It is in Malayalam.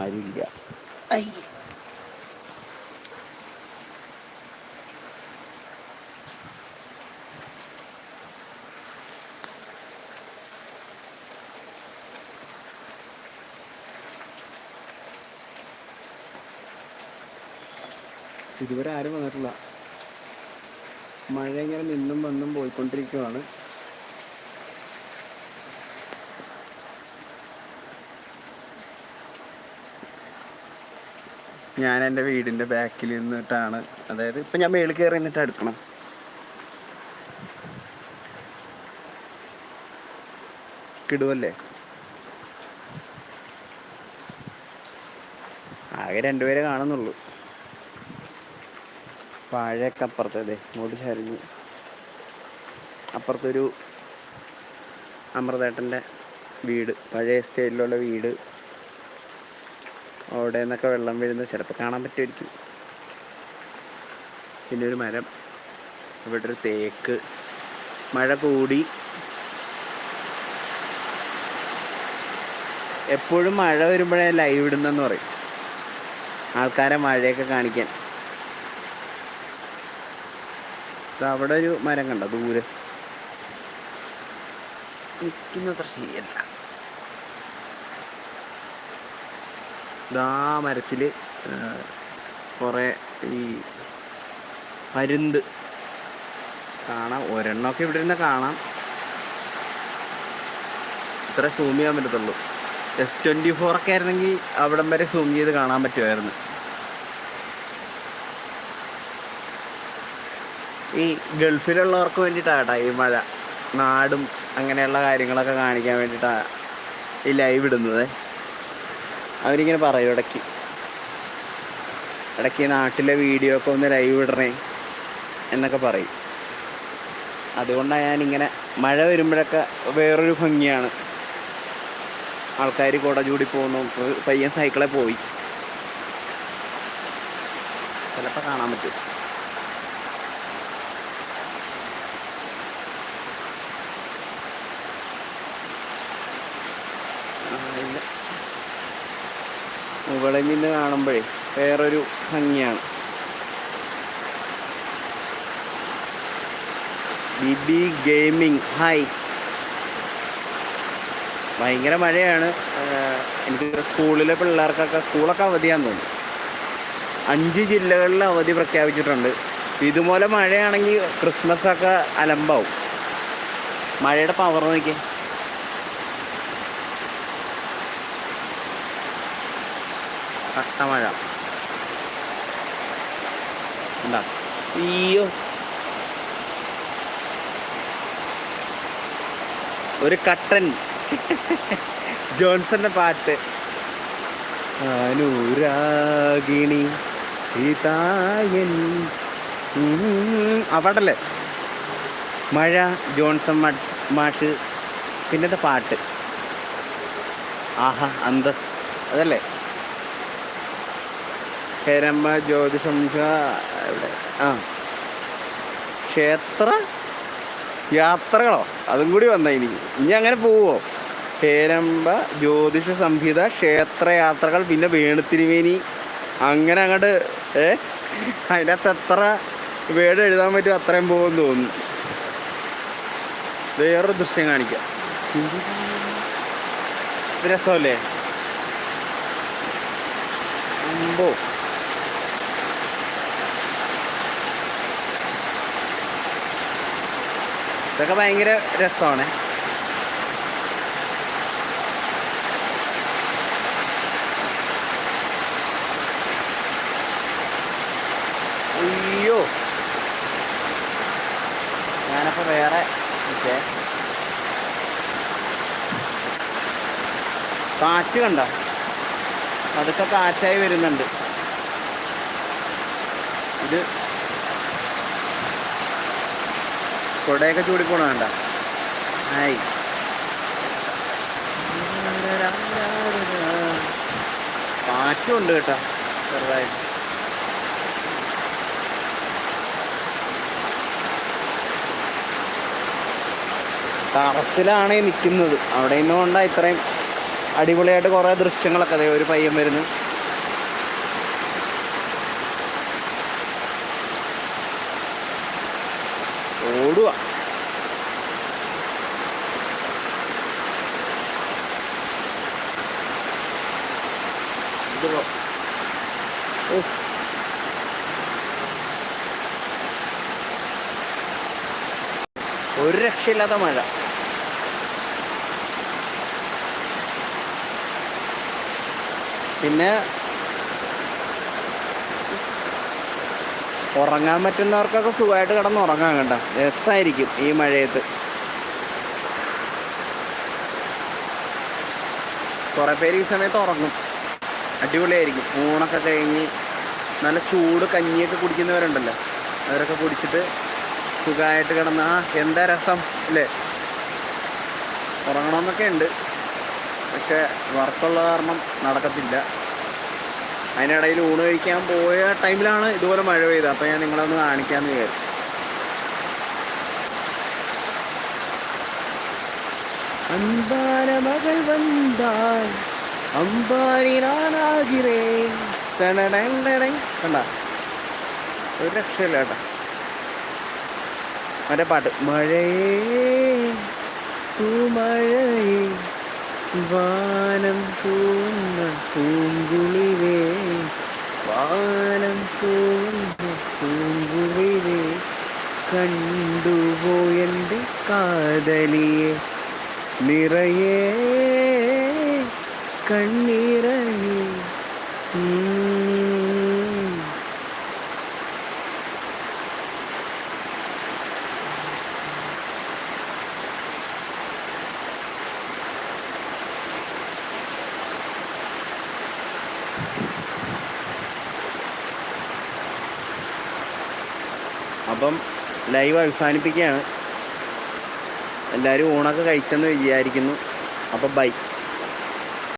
ആരുമില്ല ഇതുവരെ ആരും വന്നിട്ടില്ല. മഴ ഇങ്ങനെ നിന്നും വന്നും പോയിക്കൊണ്ടിരിക്കുവാണ്. ഞാൻ എന്റെ വീടിന്റെ ബാക്കിൽ നിന്നിട്ടാണ്. അതായത് ഇപ്പം ഞാൻ മേളിൽ കയറി നിന്നിട്ട് എടുക്കണം കിടുവല്ലേ? ആകെ രണ്ടുപേരെ കാണുന്നുള്ളൂ. പാഴയൊക്കെ അപ്പുറത്തേ ഇങ്ങോട്ട് ചരിഞ്ഞു. അപ്പുറത്തൊരു അമൃതേട്ടന്റെ വീട് പഴയ സ്റ്റൈലിലുള്ള വീട്. അവിടെ നിന്നൊക്കെ വെള്ളം വീഴുന്നത് ചിലപ്പോൾ കാണാൻ പറ്റുമായിരിക്കും. പിന്നെ ഒരു മരം. ഇവിടെ ഒരു തേക്ക്. മഴ കൂടി. എപ്പോഴും മഴ വരുമ്പോഴേ ലൈവ് ഇടുന്നെന്ന് പറയും. ആൾക്കാരെ മഴയൊക്കെ കാണിക്കാൻ. അവിടെ ഒരു മരം കണ്ടോ? ദൂരെ. നിൽക്കുന്നത്ര ശരിയല്ല. ഇതാ മരത്തിൽ കുറേ ഈ പരുന്ത്. കാണാം. ഒരെണ്ണമൊക്കെ ഇവിടെ ഇരുന്ന് കാണാം. ഇത്ര സൂം ചെയ്യാൻ പറ്റത്തുള്ളൂ. എസ് ട്വന്റി ഫോർ ഒക്കെ ആയിരുന്നെങ്കിൽ അവിടം വരെ സൂം ചെയ്ത് കാണാൻ പറ്റുമായിരുന്നു. ഈ ഗൾഫിലുള്ളവർക്ക് വേണ്ടിയിട്ടാണ് ഈ മഴ നാടും അങ്ങനെയുള്ള കാര്യങ്ങളൊക്കെ കാണിക്കാൻ വേണ്ടിയിട്ടാണ് ഈ ലൈവ് ഇടുന്നത്. അവരിങ്ങനെ പറയും ഇടയ്ക്ക്. ഇടയ്ക്ക് നാട്ടിലെ വീഡിയോ ഒക്കെ ഒന്ന് ലൈവ് ഇടണേ എന്നൊക്കെ പറയും. അതുകൊണ്ടാണ് ഞാനിങ്ങനെ മഴ വരുമ്പോഴൊക്കെ വേറൊരു ഭംഗിയാണ്. ആൾക്കാർ കുട ചൂടി പോകുന്നു. പയ്യൻ സൈക്കിളെ പോയി. ചിലപ്പോൾ കാണാൻ പറ്റും. മുകളിൽ നിന്ന് കാണുമ്പോഴേ വേറൊരു ഭംഗിയാണ്. ബിബി ഗെയിമിങ് ഹായ് ഭയങ്കര മഴയാണ്. എനിക്ക് സ്കൂളിലെ പിള്ളേർക്കൊക്കെ സ്കൂളൊക്കെ അവധിയാന്ന് തോന്നുന്നു. അഞ്ച് ജില്ലകളിൽ അവധി പ്രഖ്യാപിച്ചിട്ടുണ്ട്. ഇതുപോലെ മഴയാണെങ്കിൽ ക്രിസ്മസ് ഒക്കെ അലമ്പാവും. മഴയുടെ പവർ നോക്കിയേ. കട്ടമഴ. ഉണ്ടാ അയ്യോ. ഒരു കട്ടൻ. ജോൺസന്റെ പാട്ട്. അനുരാഗിണി ഇതായൻ അവിടല്ലേ? മഴ ജോൺസൺ മാഷ്. പിന്നത്തെ പാട്ട്? ആഹാ അന്തസ്. അതല്ലേ? ഹേരമ്മ ജ്യോതിഷംശ ഇവിടെ. ആ. ക്ഷേത്ര യാത്രകളോ? അതും കൂടി വന്ന ഇനി. ഇനി അങ്ങനെ പോവോ? ഹേരമ്പ ജ്യോതിഷ സംഹിത ക്ഷേത്രയാത്രകൾ പിന്നെ വേണുത്തിരുമേനി അങ്ങനെ അങ്ങോട്ട് ഏ? അതിനകത്ത് എത്ര വേട് എഴുതാൻ പറ്റും അത്രയും പോകുമെന്ന് തോന്നുന്നു. വേറൊരു ദൃശ്യം കാണിക്കാം. രസമല്ലേ? അമ്പോ. ഇതൊക്കെ ഭയങ്കര രസമാണ്. അയ്യോ. ഞാനപ്പോ വേറെ കാറ്റ് കണ്ട? അതൊക്കെ കാറ്റായി വരുന്നുണ്ട്. ഇത് കൊടയൊക്കെ ചൂടിപ്പോണ വേണ്ട ആയി പാറ്റുണ്ട് കേട്ടോ ചെറുതായിട്ട്. ടെറസിലാണ് നിൽക്കുന്നത് അവിടെ നിന്നുകൊണ്ടാണ് ഇത്രയും അടിപൊളിയായിട്ട് കുറേ ദൃശ്യങ്ങളൊക്കെ അതെ ഒരു പയ്യൻ വരുന്നു. ഓടുക ഓ. ഒരു രക്ഷയില്ലാത്ത മഴ. പിന്നെ ഉറങ്ങാൻ പറ്റുന്നവർക്കൊക്കെ സുഖമായിട്ട് കിടന്ന് ഉറങ്ങാൻ കണ്ട രസമായിരിക്കും ഈ മഴയത്ത്. കുറേ പേര് ഈ സമയത്ത് ഉറങ്ങും. അടിപൊളിയായിരിക്കും. ഊണൊക്കെ കഴിഞ്ഞ് നല്ല ചൂട് കഞ്ഞിയൊക്കെ കുടിക്കുന്നവരുണ്ടല്ലോ. അവരൊക്കെ കുടിച്ചിട്ട് സുഖമായിട്ട് കിടന്ന് ആ എന്താ രസം? അല്ലേ? ഉറങ്ങണമെന്നൊക്കെ ഉണ്ട്. പക്ഷെ വർക്കുള്ള കാരണം നടക്കത്തില്ല. അതിനിടയിൽ ഊണ് കഴിക്കാൻ പോയ ടൈമിലാണ് ഇതുപോലെ മഴ പെയ്തത്. അപ്പോൾ ഞാൻ നിങ്ങളൊന്ന് കാണിക്കാമെന്ന് വിചാരിച്ചു. അൻപാന മകൾ വന്താൽ അമ്പാരിനാനാകിരേ കണ്ട? ഒരു രക്ഷയില്ല കേട്ടോ. മറ്റേ പാട്ട്. മഴയേ തൂമഴയേ വാനം പൂന്ന പൂങ്കുളിവേ വാനം പൂന്ന പൂങ്കുളിവേ കണ്ടുപോയെൻ്റെ കാതലിയെ നിറയെ കണ്ണീറയെ അപ്പം ലൈവ് അവസാനിപ്പിക്കുകയാണ്. എല്ലാവരും ഊണൊക്കെ കഴിച്ചെന്ന് വിചാരിക്കുന്നു. അപ്പം ബൈ.